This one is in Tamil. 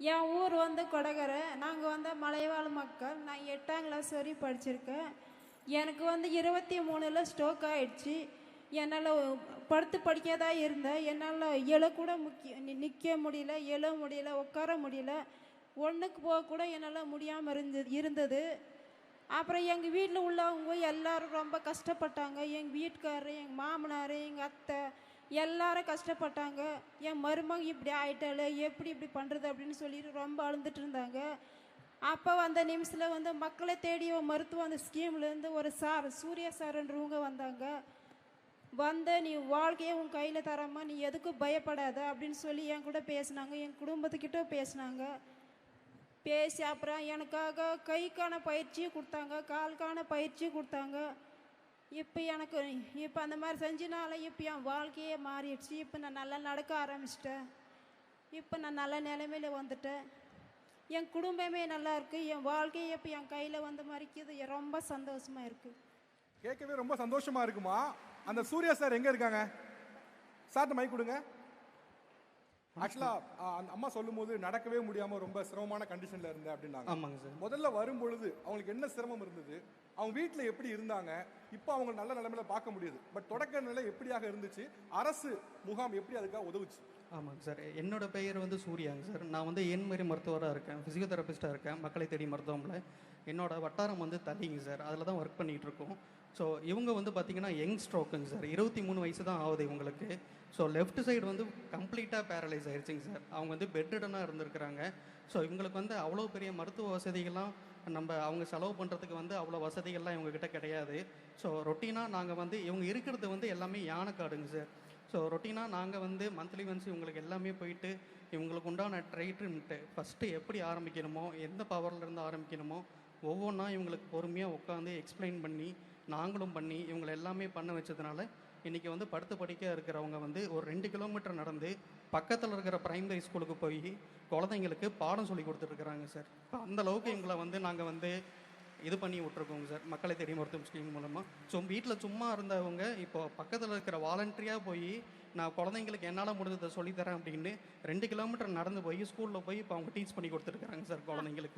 என் ஊர் வந்து கொடகரை. நாங்கள் வந்து மலைவாழ் மக்கள். நான் எட்டாம் கிளாஸ் வரையும் படிச்சிருக்கேன். எனக்கு வந்து இருபத்தி மூணில் ஸ்ட்ரோக் ஆகிடுச்சு என்னால் படுத்து படிக்காதா இருந்தேன் என்னால் எழக்கூட முக்கிய நிற்க முடியல எழ முடியல உட்கார முடியல. ஒன்றுக்கு போக கூட என்னால் முடியாமல் இருந்தது இருந்தது. அப்புறம் எங்கள் வீட்டில் உள்ளவங்க எல்லாரும் ரொம்ப கஷ்டப்பட்டாங்க. எங்கள் வீட்டுக்காரர் எங்கள் மாமனார் எங்கள் அத்தை எல்லாரும் கஷ்டப்பட்டாங்க. என் மருமக இப்படி ஆயிட்டாளே எப்படி இப்படி பண்ணுறது அப்படின்னு சொல்லிட்டு ரொம்ப அழுந்துட்டு இருந்தாங்க. அப்போ அந்த நிமிஷத்தில் வந்து மக்களை தேடி மருத்துவம் அந்த ஸ்கீம்லேருந்து ஒரு சார் சூர்யா சார்ன்றவங்க வந்தாங்க. வந்த நீ வாழ்க்கையை உன் கையில் தராமல் நீ எதுக்கும் பயப்படாத அப்படின்னு சொல்லி என் கூட பேசினாங்க. என் குடும்பத்துக்கிட்ட பேசினாங்க. பேசி அப்புறம் எனக்காக கைக்கான பயிற்சியும் கொடுத்தாங்க காலுக்கான பயிற்சியும் கொடுத்தாங்க. இப்போ எனக்கு இப்போ அந்த மாதிரி செஞ்சனால இப்போ என் வாழ்க்கையே மாறிடுச்சு. இப்போ நான் நல்லா நடக்க ஆரம்பிச்சிட்டேன். இப்போ நான் நல்ல நிலைமையில் வந்துட்டேன். என் குடும்பமே நல்லா இருக்குது என் வாழ்க்கையே இப்போ என் கையில் வந்த மாதிரிக்குது. ரொம்ப சந்தோஷமா இருக்குது கேட்கவே ரொம்ப சந்தோஷமாக இருக்குமா? அந்த சூர்யா சார் எங்கே இருக்காங்க? சார்ட்ட மைக் கொடுங்க. ஆக்சுவலா அந்த அம்மா சொல்லும்போது நடக்கவே முடியாம ரொம்ப சிரமமான கண்டிஷன்ல இருந்தேன் அப்படின்னாங்க. ஆமாங்க சார். முதல்ல வரும் பொழுது அவங்களுக்கு என்ன சிரமம் இருந்தது? அவங்க வீட்ல எப்படி இருந்தாங்க? இப்போ அவங்க நல்ல நிலைமையில பார்க்க முடியுது. பட் தொடக்க நிலை எப்படியாக இருந்துச்சு? அரசு முகாம் எப்படி அதுக்காக உதவுச்சு? ஆமாங்க சார். என்னோட பெயர் வந்து சூர்யாங்க சார். நான் வந்து எண்மறி மருத்துவராக இருக்கேன். ஃபிசியோதெரபிஸ்ட்டாக இருக்கேன். மக்களை தேடி மருத்துவமில் என்னோட வட்டாரம் வந்து தள்ளிங்க சார். அதில் தான் ஒர்க் பண்ணிகிட்டு இருக்கோம் ஸோ இவங்க வந்து பார்த்தீங்கன்னா யங் ஸ்ட்ரோக்குங்க சார். இருபத்தி மூணு வயசு தான் ஆகுது இவங்களுக்கு. ஸோ லெஃப்ட் சைடு வந்து கம்ப்ளீட்டாக பேரலைஸ் ஆயிடுச்சுங்க சார். அவங்க வந்து பெட்ரிடனாக இருந்திருக்கிறாங்க. ஸோ இவங்களுக்கு வந்து அவ்வளோ பெரிய மருத்துவ வசதிகள்லாம் நம்ம அவங்க செலவு பண்ணுறதுக்கு வந்து அவ்வளோ வசதிகள்லாம் இவங்கக்கிட்ட கிடையாது. ஸோ ரொட்டீனாக நாங்கள் வந்து இவங்க இருக்கிறது வந்து எல்லாமே யானைக்காடுங்க சார். ஸோ ரொட்டீனாக நாங்கள் வந்து மந்த்லி ஒன்ஸ் இவங்களுக்கு எல்லாமே போயிட்டு இவங்களுக்கு உண்டான ட்ரீட்மெண்ட்டு ஃபஸ்ட்டு எப்படி ஆரம்பிக்கணுமோ எந்த பவரில் இருந்து ஆரம்பிக்கணுமோ ஒவ்வொன்றா இவங்களுக்கு பொறுமையாக உட்காந்து எக்ஸ்பிளைன் பண்ணி நாங்களும் பண்ணி இவங்களை எல்லாமே பண்ண வச்சதுனால இன்றைக்கி வந்து படுத்து படிக்க இருக்கிறவங்க வந்து ஒரு ரெண்டு கிலோமீட்டர் நடந்து பக்கத்தில் இருக்கிற பிரைமரி ஸ்கூலுக்கு போய் குழந்தைங்களுக்கு பாடம் சொல்லி கொடுத்துட்ருக்குறாங்க சார் இப்போ அந்த அளவுக்கு வந்து நாங்கள் வந்து இது பண்ணி விட்ருக்கோங்க சார். மக்களை தேடி மருத்துவம் ஸ்கீம் மூலமாக ஸோ வீட்டில் சும்மா இருந்தவங்க இப்போ பக்கத்தில் இருக்கிற வாலண்டரியாக போய் நான் குழந்தைங்களுக்கு என்னால் முடிஞ்சதை சொல்லித்தரேன் அப்படின்னு ரெண்டு கிலோமீட்டர் நடந்து போய் ஸ்கூலில் போய் இப்போ அவங்க டீச் பண்ணி கொடுத்துருக்குறாங்க சார் குழந்தைங்களுக்கு.